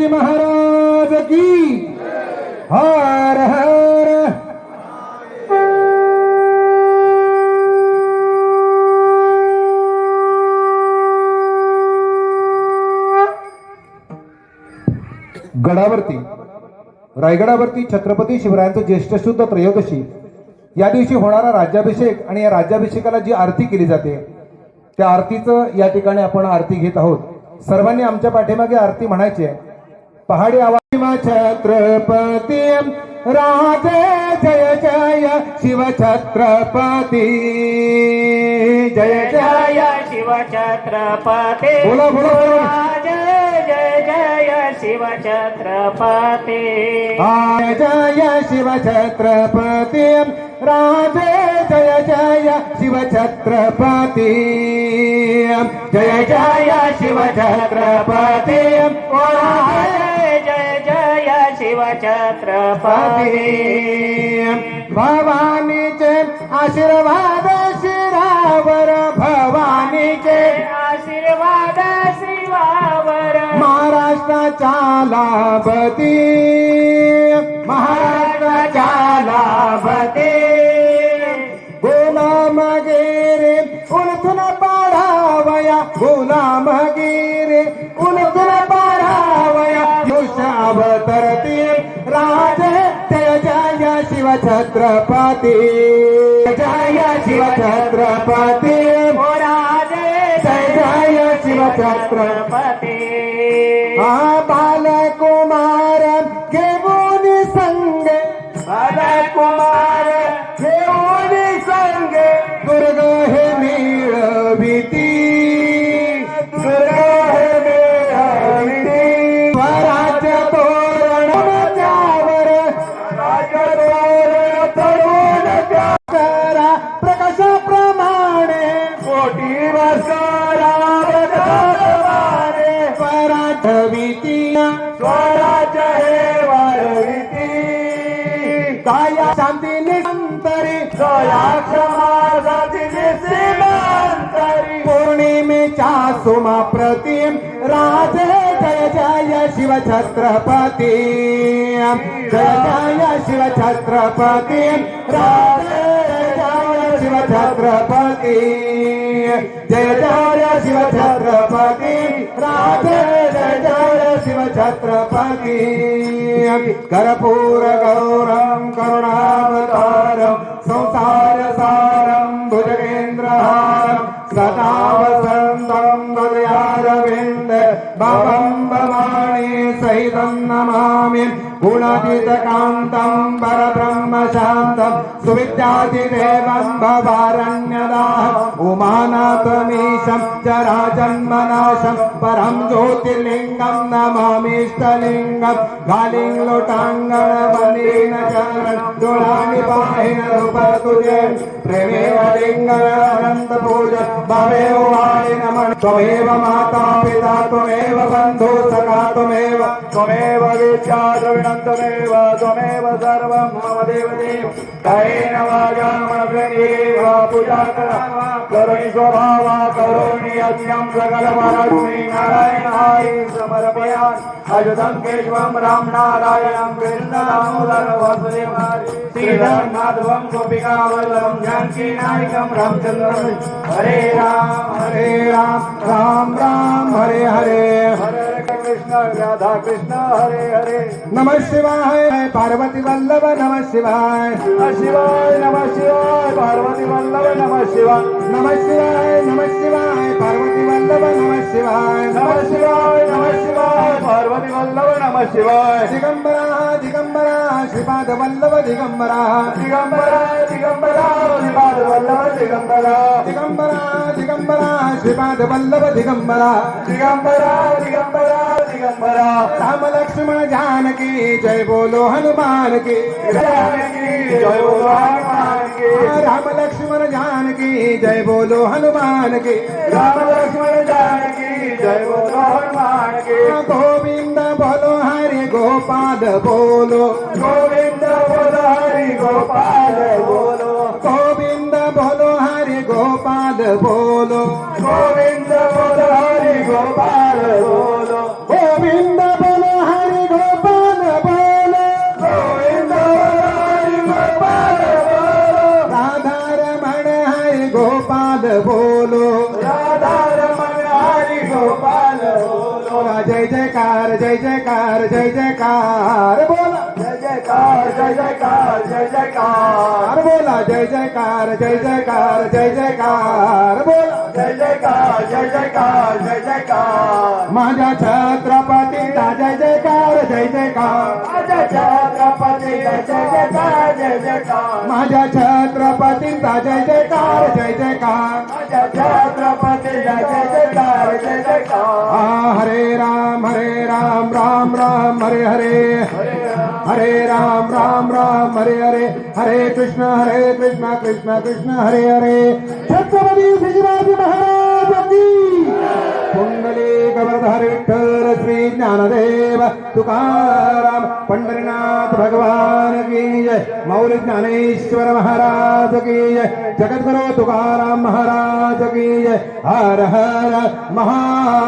महाराज की। हर हर। गडावरती रायगडावरती छत्रपती शिवरायांचं ज्येष्ठ शुद्ध त्रयोदशी या दिवशी होणारा राज्याभिषेक आणि या राज्याभिषेकाला जी आरती केली जाते त्या आरतीचं या ठिकाणी आपण आरती घेत आहोत. सर्वांनी आमच्या पाठीमागे आरती म्हणायची आहे. पहाडी आवाज़ छत्रपती राजे जय जय शिव छत्रपति। जय जय। शिव छत्रपति। बोला, बोला. जय जय जय शिव छत्रपति। जय जय शिव छत्रपती राधे जय जय शिव छत्रपती जय जय शिव छत्रपती जय शिव छत्रपती भवानीचे आशीर्वाद शिरावर भवानीचे आशीर्वाद शिवावर महाराष्ट्राच्या लाभती। महाराष्ट्राच्या लाभती। गुलाम गिरे उलथून पाडावया गुलाम गिरे उलथून पाडावया युष अवतरती छत्रपती। जय शिव छत्रपति। जय शिव छत्रपति। हाँ बालकुमार। घेऊन कोटी वसरावधाने स्वराज हे वाळविती काया शांती निसंतरी सोयाक्ष मार्गाची पौर्णिमेच्या सुमा प्रतिम राजे जय जय शिवछत्रपती. जय जय शिवछत्रपती. राजे शिव छत्रपती जय जय शिव छत्रपती राजे जय जय शिव छत्रपती कर्पूर गौरम करुणावतारम संसार सारम भुजगेंद्रहारम सदा वसंतम हृदयारविंद भवं भवानी सहितं नमामि गुणातीत कान्तं परब्रह्म शान्तं सुविद्यादिदेवं भवारण्यदाः उमानाथमीशं चराजन्मनाशं परं ज्योतिर्लिङ्गं नमामिष्टलिङ्गं। गालिं लोटाङ्गण वनेन चरण जोडामि पाहिन रूप तुझे प्रेमेव लिङ्गन पूज भवेव वाणि नमः त्वमेव माता पिता, त्वमेव बन्धु सखा, त्वमेव त्वमेव विद्या द्रविणन्तमेव त्वमेव सर्वं मम देवदेव दयेन वाजा मनसेव पूजा करुणि स्वभावा करोमि यज्ञं सकलमरस्मि नारायण हरि समर्पयामि। अजुतं केशवं राम नारायणं कृष्णदामोदर वासुदेव श्रीधर माधवं गोपिका वल्लभं जानकी नायकं रामचन्द्रं हरे राम हरे राम राम राम हरे। हरे हरे कृष्ण, राधा कृष्ण। हरे हरे। नमः शिवाय, पार्वती वल्लभ, नमः शिवाय। शिवाय, नमः शिवाय, पार्वती वल्लभ, नमः शिवाय। नमः शिवाय नमः शिवाय, पार्वती वल्लभ, नमः शिवाय। नमः शिवाय नमः शिवाय, पार्वती वल्लभ, नमः शिवाय। दिगंबरा दिगंबरा, श्रीपाद वल्लभ, दिगंबरा। दिगंबरा दिगंबरा, श्रीपाद वल्लभ, दिगंबरा। दिगंबरा दिगंबरा, श्रीपाद वल्लभ, दिगंबरा। दिगंबरा दिगंबरा दिगंबरा राम लक्ष्मण जानकी जय बोलो हनुमान की जानकी जय बोलो हनुमान की राम लक्ष्मण जानकी जय बोलो हनुमान की राम लक्ष्मण जानकी जय बोलो हनुमान की गोविंद बोलो हरि गोपाल बोलो गोविंद बोलो हरि गोपाल बोलो गोविंद बोलो हरि गोपाल बोलो गोविंद बोलो हरि गोपाल बोलो गोविंद बोलो जय जयकार जय जयकार बोला जय जयकार जय जयकार जय जयकार बोला जय जयकार जय जयकार जय जयकार बोला जय जयकार जय जयकार जय जयकार माझ्या छत्रपतीचा जय जयकार जय जयकार माझ्या छत्रपती जय जयकार जय जयकार माझ्या छत्रपतीचा जय जयकार जय जयकार माझ्या छत्रपती जय जयकार जय जयकार हा हरे राम राम, हरे हरे। हरे राम राम राम, हरे हरे। हरे कृष्ण हरे कृष्ण कृष्ण कृष्ण, हरे हरे। छत्रपति शिवाजी महाराज की कुंडली गवर्धर विठ्ठल श्री ज्ञानदेव तुकाराम पंडरीनाथ भगवान की जय। मौली ज्ञानेश्वर महाराज की जय। जगद्गुरु तुकाराम महाराज की जय। हर हर, महा